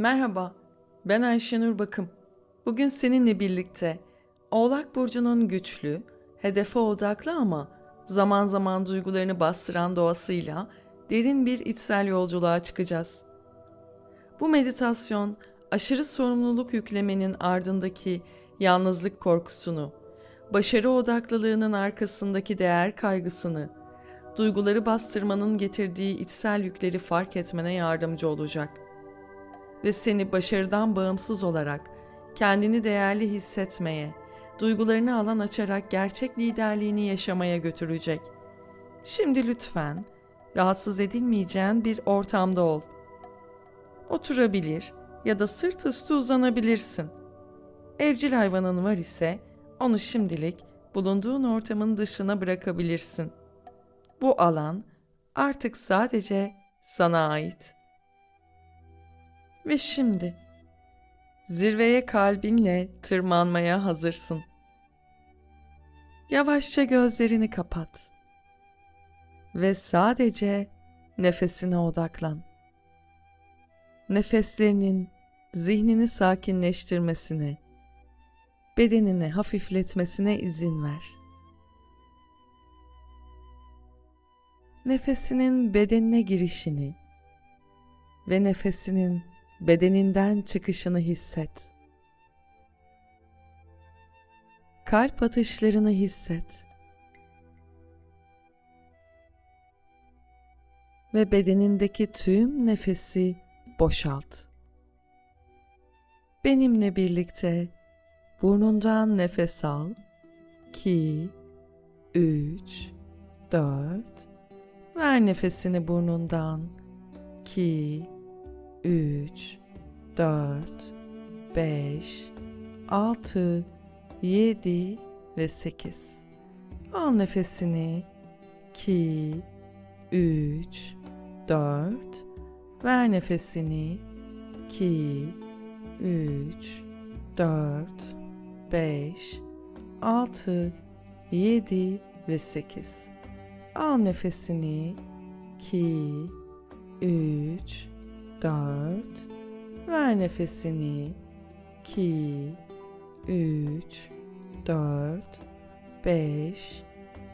Merhaba, ben Ayşenur Bakım. Bugün seninle birlikte Oğlak Burcu'nun güçlü, hedefe odaklı ama zaman zaman duygularını bastıran doğasıyla derin bir içsel yolculuğa çıkacağız. Bu meditasyon aşırı sorumluluk yüklemenin ardındaki yalnızlık korkusunu, başarı odaklılığının arkasındaki değer kaygısını, duyguları bastırmanın getirdiği içsel yükleri fark etmene yardımcı olacak ve seni başarıdan bağımsız olarak kendini değerli hissetmeye, duygularını alan açarak gerçek liderliğini yaşamaya götürecek. Şimdi lütfen rahatsız edilmeyeceğin bir ortamda ol. Oturabilir ya da sırt üstü uzanabilirsin. Evcil hayvanın var ise onu şimdilik bulunduğun ortamın dışına bırakabilirsin. Bu alan artık sadece sana ait. Ve şimdi zirveye kalbinle tırmanmaya hazırsın. Yavaşça gözlerini kapat ve sadece nefesine odaklan. Nefeslerinin zihnini sakinleştirmesine, bedenini hafifletmesine izin ver. Nefesinin bedenine girişini ve nefesinin bedeninden çıkışını hisset. Kalp atışlarını hisset. Ve bedenindeki tüm nefesi boşalt. Benimle birlikte burnundan nefes al. 2 3 4 Ver nefesini burnundan. 2 3 4 5 6 7 ve 8 Al nefesini. 2 3 4 Ver nefesini. 2 3 4 5 6 7 ve 8 Al nefesini. 2 3 4 Ver nefesini 2 3 4 5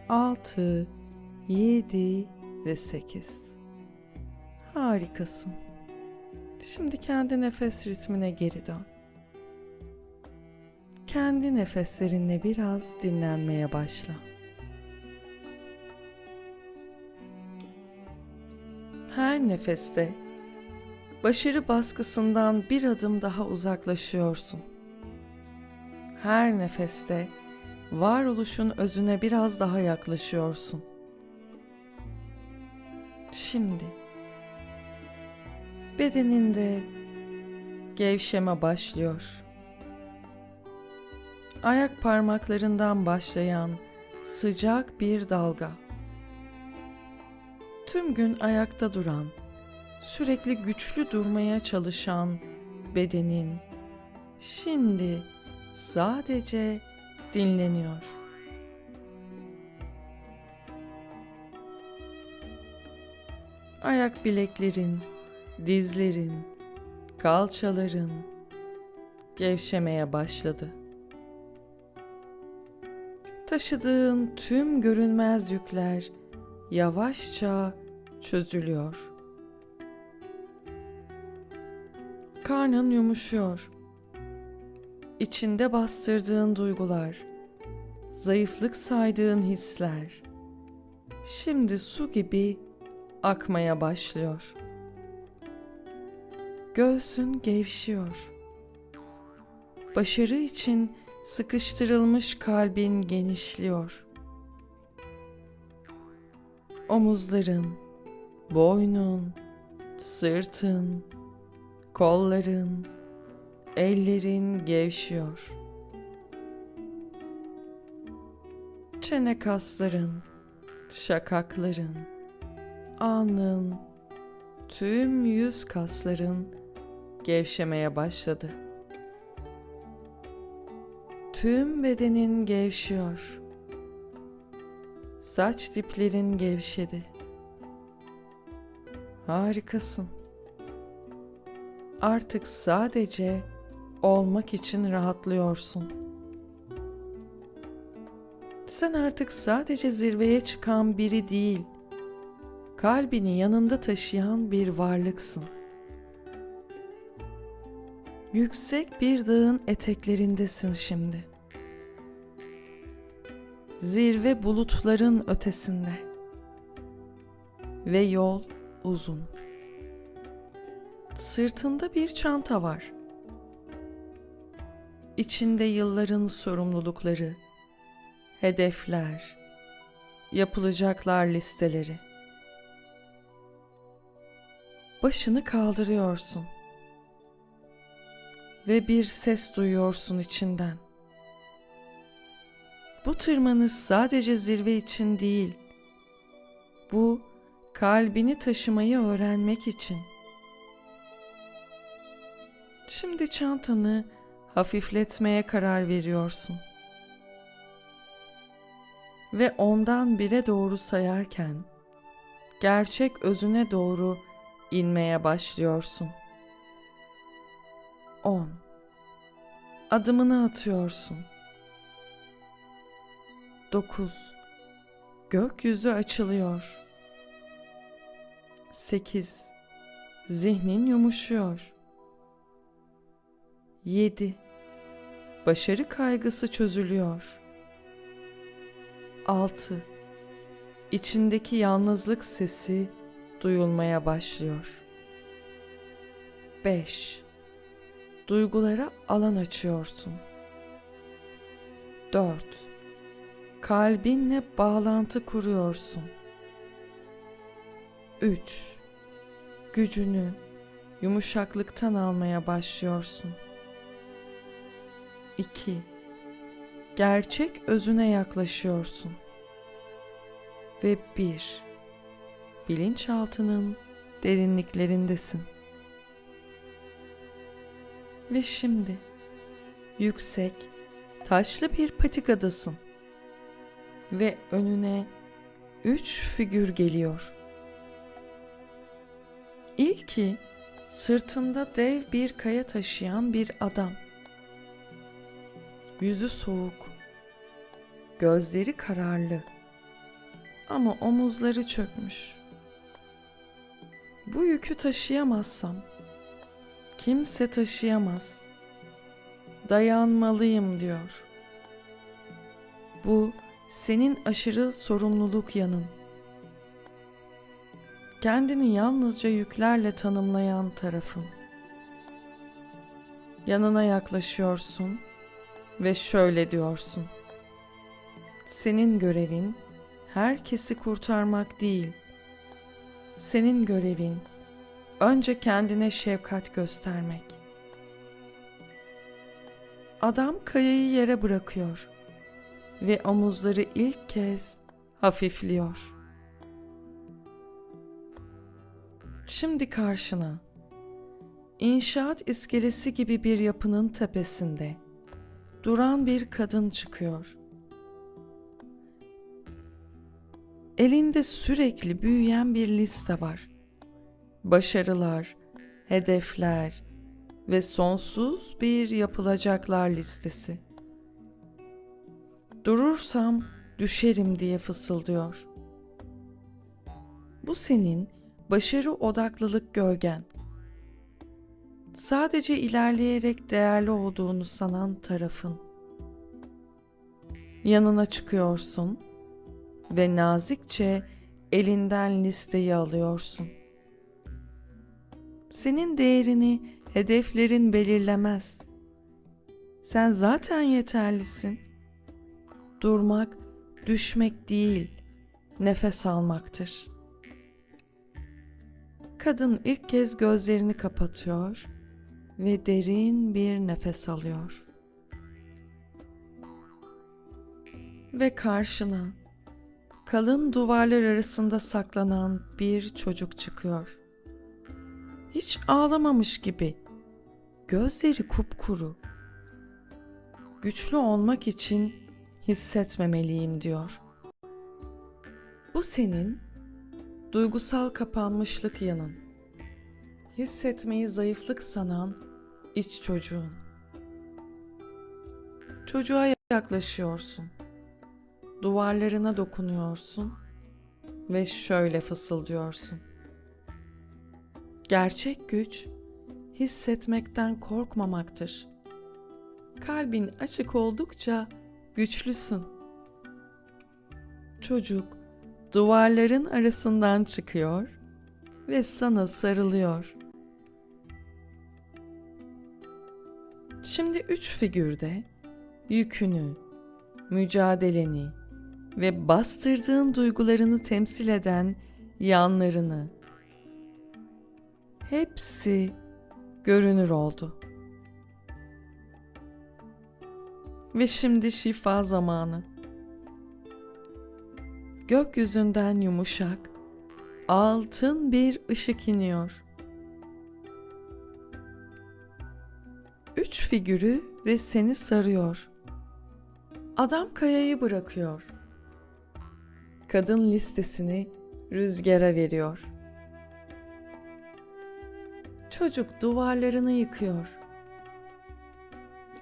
6 7 ve 8 Harikasın. Şimdi kendi nefes ritmine geri dön. Kendi nefeslerinle biraz dinlenmeye başla. Her nefeste başarı baskısından bir adım daha uzaklaşıyorsun. Her nefeste varoluşun özüne biraz daha yaklaşıyorsun. Şimdi bedeninde gevşeme başlıyor. Ayak parmaklarından başlayan sıcak bir dalga. Tüm gün ayakta duran, sürekli güçlü durmaya çalışan bedenin şimdi sadece dinleniyor. Ayak bileklerin, dizlerin, kalçaların gevşemeye başladı. Taşıdığın tüm görünmez yükler yavaşça çözülüyor. Karnın yumuşuyor. İçinde bastırdığın duygular, zayıflık saydığın hisler şimdi su gibi akmaya başlıyor. Göğsün gevşiyor. Başarı için sıkıştırılmış kalbin genişliyor. Omuzların, boynun, sırtın, kolların, ellerin gevşiyor. Çene kasların, şakakların, alnın, tüm yüz kasların gevşemeye başladı. Tüm bedenin gevşiyor. Saç diplerin gevşedi. Harikasın. Artık sadece olmak için rahatlıyorsun. Sen artık sadece zirveye çıkan biri değil, kalbini yanında taşıyan bir varlıksın. Yüksek bir dağın eteklerindesin şimdi. Zirve bulutların ötesinde. Ve yol uzun. Sırtında bir çanta var. İçinde yılların sorumlulukları, hedefler, yapılacaklar listeleri. Başını kaldırıyorsun ve bir ses duyuyorsun içinden. Bu tırmanış sadece zirve için değil. Bu kalbini taşımayı öğrenmek için. Şimdi çantanı hafifletmeye karar veriyorsun. Ve ondan bire doğru sayarken gerçek özüne doğru inmeye başlıyorsun. 10 Adımını atıyorsun. 9 Gökyüzü açılıyor. 8 Zihnin yumuşuyor. 7 Başarı kaygısı çözülüyor. 6 İçindeki yalnızlık sesi duyulmaya başlıyor. 5 Duygulara alan açıyorsun. 4 Kalbinle bağlantı kuruyorsun. 3 Gücünü yumuşaklıktan almaya başlıyorsun. 2 Gerçek özüne yaklaşıyorsun. Ve 1 Bilinçaltının derinliklerindesin. Ve şimdi yüksek, taşlı bir patikadasın. Ve önüne üç figür geliyor. İlki sırtında dev bir kaya taşıyan bir adam. Yüzü soğuk, gözleri kararlı ama omuzları çökmüş. Bu yükü taşıyamazsam kimse taşıyamaz. Dayanmalıyım diyor. Bu senin aşırı sorumluluk yanın. Kendini yalnızca yüklerle tanımlayan tarafın. Yanına yaklaşıyorsun ve şöyle diyorsun. Senin görevin herkesi kurtarmak değil. Senin görevin önce kendine şefkat göstermek. Adam kayayı yere bırakıyor ve omuzları ilk kez hafifliyor. Şimdi karşına inşaat iskelesi gibi bir yapının tepesinde duran bir kadın çıkıyor. Elinde sürekli büyüyen bir liste var. Başarılar, hedefler ve sonsuz bir yapılacaklar listesi. Durursam düşerim diye fısıldıyor. Bu senin başarı odaklılık gölgen. Sadece ilerleyerek değerli olduğunu sanan tarafın. Yanına çıkıyorsun ve nazikçe elinden listeyi alıyorsun. Senin değerini hedeflerin belirlemez. Sen zaten yeterlisin. Durmak, düşmek değil, nefes almaktır. Kadın ilk kez gözlerini kapatıyor ve derin bir nefes alıyor. Ve karşına kalın duvarlar arasında saklanan bir çocuk çıkıyor. Hiç ağlamamış gibi. Gözleri kupkuru. Güçlü olmak için hissetmemeliyim diyor. Bu senin duygusal kapanmışlık yanın. Hissetmeyi zayıflık sanan iç çocuğun. Çocuğa yaklaşıyorsun. Duvarlarına dokunuyorsun ve şöyle fısıldıyorsun. Gerçek güç hissetmekten korkmamaktır. Kalbin açık oldukça güçlüsün. Çocuk duvarların arasından çıkıyor ve sana sarılıyor. Şimdi üç figürde yükünü, mücadeleni ve bastırdığın duygularını temsil eden yanlarını hepsi görünür oldu. Ve şimdi şifa zamanı. Gökyüzünden yumuşak, altın bir ışık iniyor. Üç figürü ve seni sarıyor. Adam kayayı bırakıyor. Kadın listesini rüzgara veriyor. Çocuk duvarlarını yıkıyor.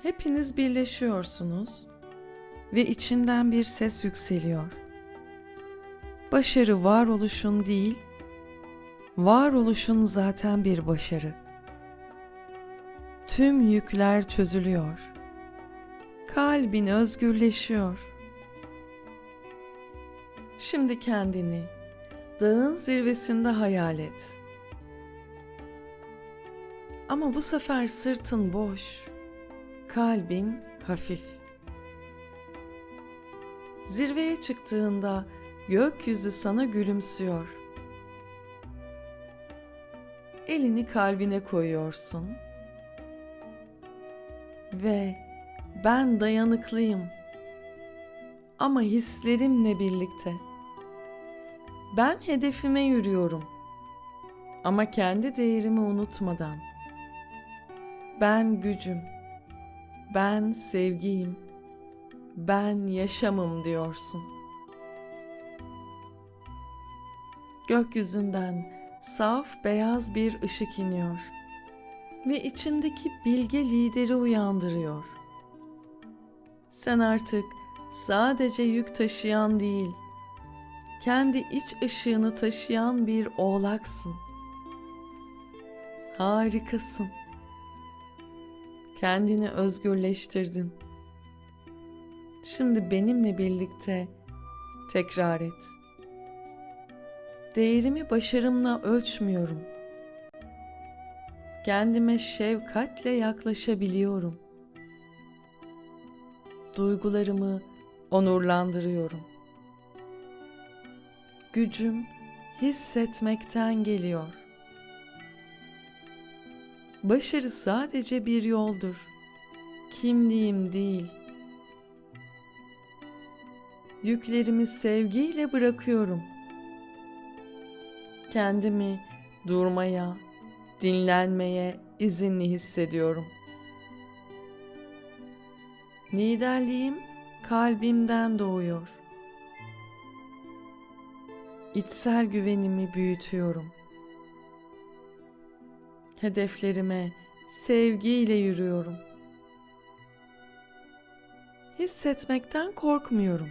Hepiniz birleşiyorsunuz ve içinden bir ses yükseliyor. Başarı varoluşun değil, varoluşun zaten bir başarı. Tüm yükler çözülüyor. Kalbin özgürleşiyor. Şimdi kendini dağın zirvesinde hayal et. Ama bu sefer sırtın boş, kalbin hafif. Zirveye çıktığında gökyüzü sana gülümsüyor. Elini kalbine koyuyorsun ve ben dayanıklıyım ama hislerimle birlikte. Ben hedefime yürüyorum ama kendi değerimi unutmadan. Ben gücüm, ben sevgiyim, ben yaşamım diyorsun. Gökyüzünden saf beyaz bir ışık iniyor ve içindeki bilge lideri uyandırıyor. Sen artık sadece yük taşıyan değil, kendi iç ışığını taşıyan bir oğlaksın. Harikasın. Kendini özgürleştirdin. Şimdi benimle birlikte tekrar et. Değerimi başarımla ölçmüyorum. Kendime şefkatle yaklaşabiliyorum. Duygularımı onurlandırıyorum. Gücüm hissetmekten geliyor. Başarı sadece bir yoldur. Kimliğim değil. Yüklerimi sevgiyle bırakıyorum. Kendimi durmaya, dinlenmeye izinli hissediyorum. Liderliğim kalbimden doğuyor. İçsel güvenimi büyütüyorum. Hedeflerime sevgiyle yürüyorum. Hissetmekten korkmuyorum.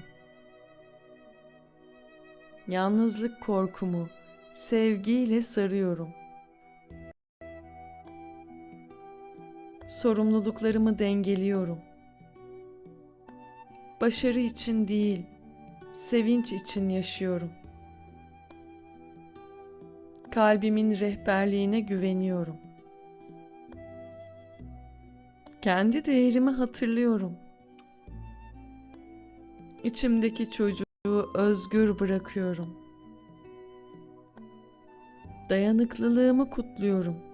Yalnızlık korkumu sevgiyle sarıyorum. Sorumluluklarımı dengeliyorum. Başarı için değil, sevinç için yaşıyorum. Kalbimin rehberliğine güveniyorum. Kendi değerimi hatırlıyorum. İçimdeki çocuğu özgür bırakıyorum. Dayanıklılığımı kutluyorum.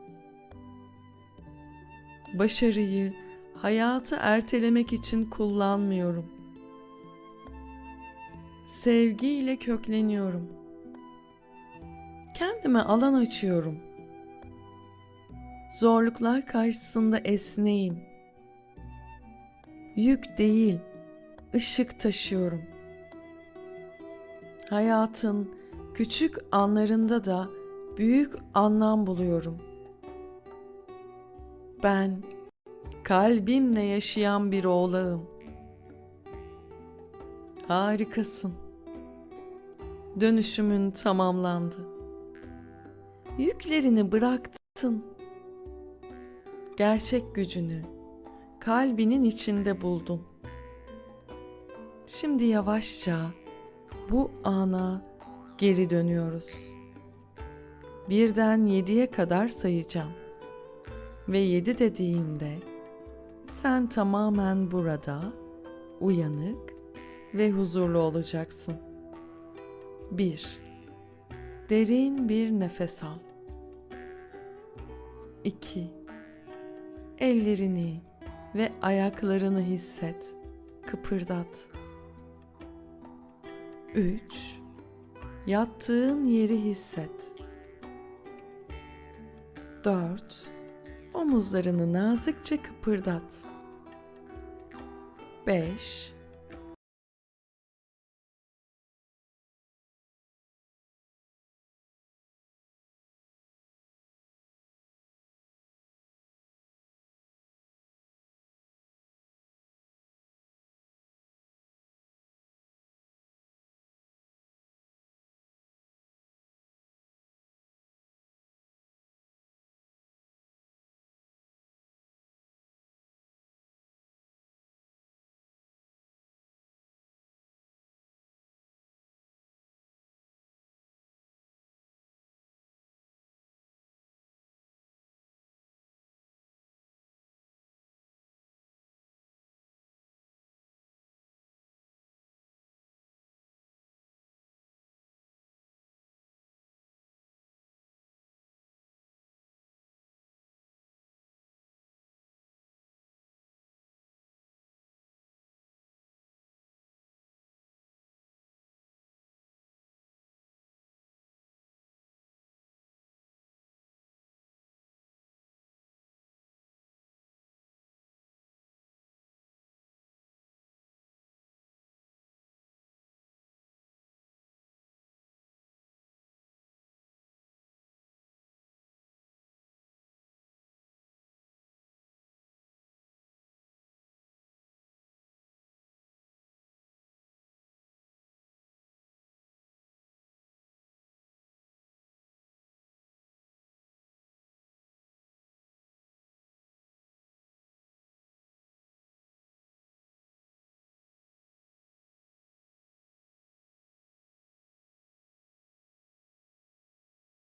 Başarıyı hayatı ertelemek için kullanmıyorum. Sevgiyle kökleniyorum. Kendime alan açıyorum. Zorluklar karşısında esneyim. Yük değil, ışık taşıyorum. Hayatın küçük anlarında da büyük anlam buluyorum. Ben kalbimle yaşayan bir oğlağım. Harikasın. Dönüşümün tamamlandı. Yüklerini bıraktın. Gerçek gücünü kalbinin içinde buldun. Şimdi yavaşça bu ana geri dönüyoruz. Birden yediye kadar sayacağım. Ve yedi dediğimde sen tamamen burada, uyanık ve huzurlu olacaksın. 1. Derin bir nefes al. 2. Ellerini ve ayaklarını hisset. Kıpırdat. 3. Yattığın yeri hisset. 4. Omuzlarını nazikçe kıpırdat. 5.